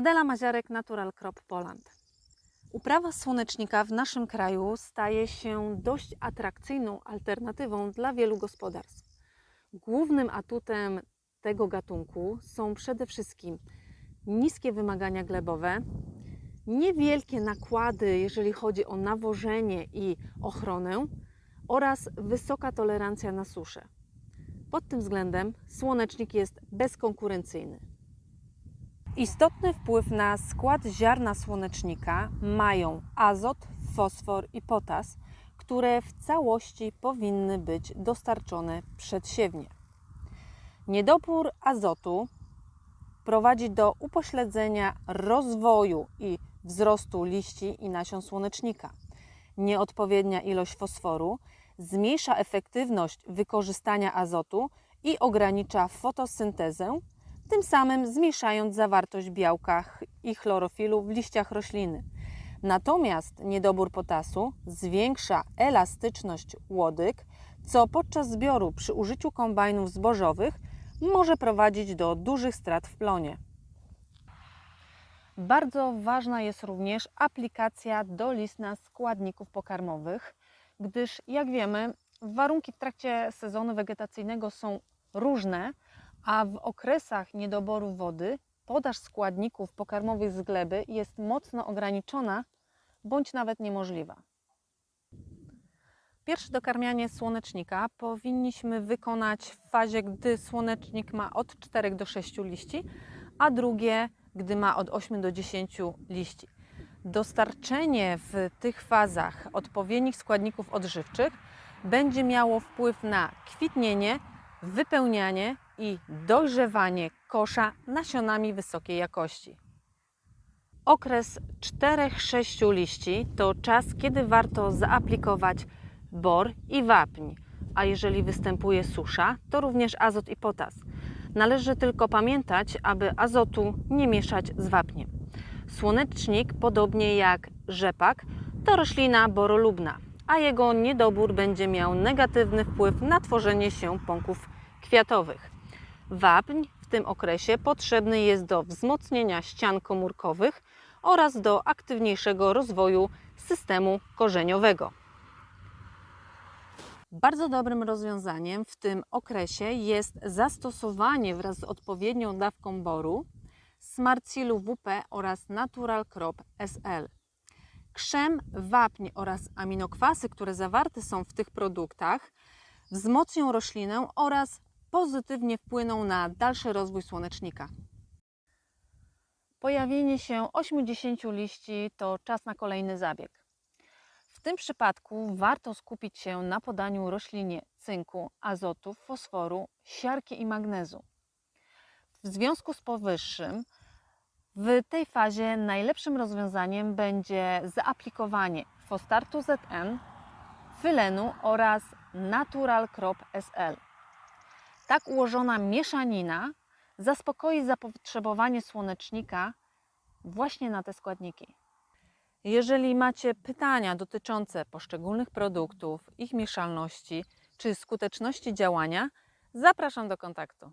Adela Maziarek, Natural Crop Poland. Uprawa słonecznika w naszym kraju staje się dość atrakcyjną alternatywą dla wielu gospodarstw. Głównym atutem tego gatunku są przede wszystkim niskie wymagania glebowe, niewielkie nakłady, jeżeli chodzi o nawożenie i ochronę oraz wysoka tolerancja na suszę. Pod tym względem słonecznik jest bezkonkurencyjny. Istotny wpływ na skład ziarna słonecznika mają azot, fosfor i potas, które w całości powinny być dostarczone przedsiewnie. Niedobór azotu prowadzi do upośledzenia rozwoju i wzrostu liści i nasion słonecznika. Nieodpowiednia ilość fosforu zmniejsza efektywność wykorzystania azotu i ogranicza fotosyntezę, tym samym zmniejszając zawartość białka i chlorofilu w liściach rośliny. Natomiast niedobór potasu zwiększa elastyczność łodyg, co podczas zbioru przy użyciu kombajnów zbożowych może prowadzić do dużych strat w plonie. Bardzo ważna jest również aplikacja do listna składników pokarmowych, gdyż jak wiemy, warunki w trakcie sezonu wegetacyjnego są różne, a w okresach niedoboru wody podaż składników pokarmowych z gleby jest mocno ograniczona bądź nawet niemożliwa. Pierwsze dokarmianie słonecznika powinniśmy wykonać w fazie, gdy słonecznik ma od 4 do 6 liści, a drugie, gdy ma od 8 do 10 liści. Dostarczenie w tych fazach odpowiednich składników odżywczych będzie miało wpływ na kwitnienie, wypełnianie i dojrzewanie kosza nasionami wysokiej jakości. Okres 4-6 liści to czas, kiedy warto zaaplikować bor i wapń, a jeżeli występuje susza, to również azot i potas. Należy tylko pamiętać, aby azotu nie mieszać z wapniem. Słonecznik, podobnie jak rzepak, to roślina borolubna, a jego niedobór będzie miał negatywny wpływ na tworzenie się pąków kwiatowych. Wapń w tym okresie potrzebny jest do wzmocnienia ścian komórkowych oraz do aktywniejszego rozwoju systemu korzeniowego. Bardzo dobrym rozwiązaniem w tym okresie jest zastosowanie wraz z odpowiednią dawką boru Smarcilu WP oraz Natural Crop SL. Krzem, wapń oraz aminokwasy, które zawarte są w tych produktach, wzmocnią roślinę oraz pozytywnie wpłyną na dalszy rozwój słonecznika. Pojawienie się 80 liści to czas na kolejny zabieg. W tym przypadku warto skupić się na podaniu roślinie cynku, azotu, fosforu, siarki i magnezu. W związku z powyższym, w tej fazie najlepszym rozwiązaniem będzie zaaplikowanie Fostartu ZN, Fylenu oraz Natural Crop SL. Tak ułożona mieszanina zaspokoi zapotrzebowanie słonecznika właśnie na te składniki. Jeżeli macie pytania dotyczące poszczególnych produktów, ich mieszalności czy skuteczności działania, zapraszam do kontaktu.